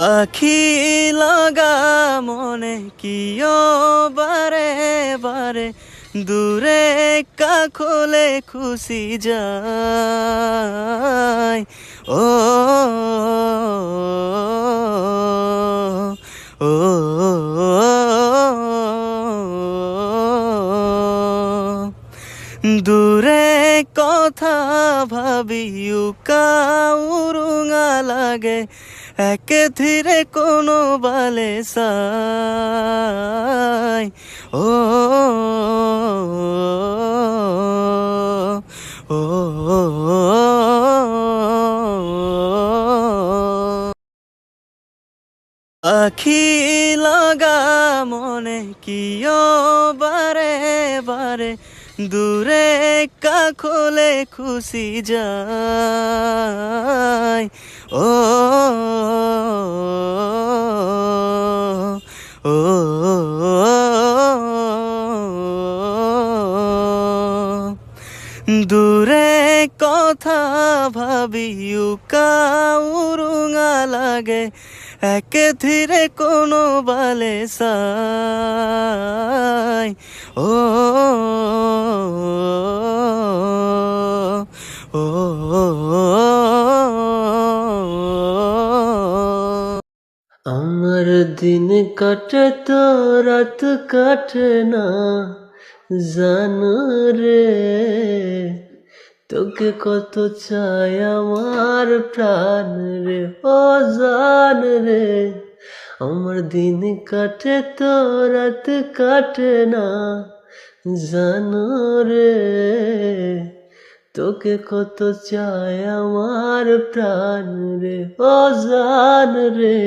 আখি লাগা মনে কিয় বারে বারে? দূরে কাখলে খুশি যায়। ও ও দূরে কথা ভাবি উকাউরুঙা লাগে এক ধীরে কোনো বালে সাই। ও। আখি লাগা মনে কিয় বারে বারে দূরে কাখলে খুশি যায়। ও ও দূরে কথা ভাবি উকাউরুঙা লাগে, এক ধীরে কোনো বালে সাই আমার দিন কাটে তো রাত কাটে না জানো রে তোকে কত চাই আমার প্রাণ রে ও জান রে আমার দিন কাটে তো রাত কাটে না জানো রে তোকে কত চায় আমার প্রাণ রে ও জান রে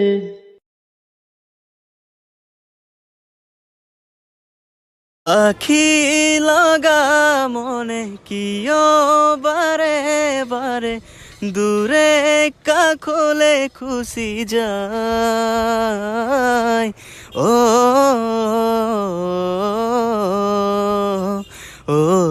আখি লগা মনে কিয় বারে বারে? দূরে কাখলে খুশি যায়। ও ও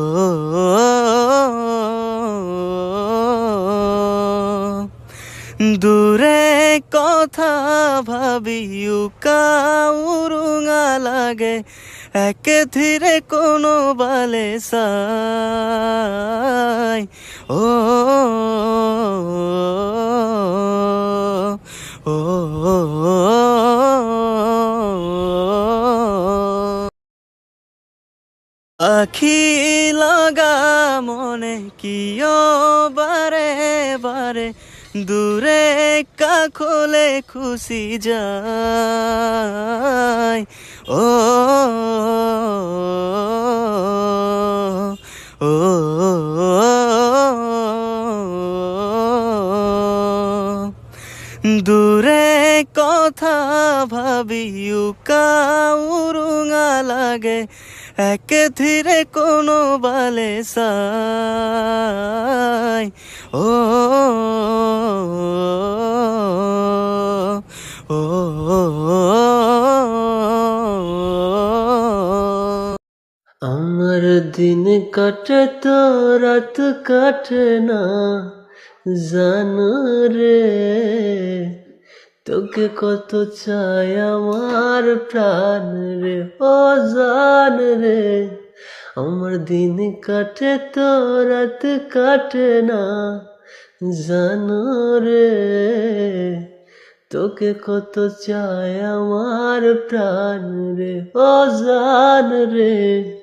দূরে কথা ভাবি উকাউরুঙা লাগে। এক ধীরে কোনো বালে সাই ও ও আখি লাগা মনে কিয় বারে বারে দূরে কাখলে খুশি যায়। ও দূরে কথা ভাবি উকাউরুঙা লাগে। এক ধীরে কোনো বালে সাই। ও আমার দিন কাটে তো রাত কাটে না, জানো রে। তোকে কত চাই আমার প্রাণ রে ও জান রে। আমার দিন কাটে, তো রাত কাটে না, জানো রে। তোকে কত চাই আমার প্রাণ রে ও জান রে।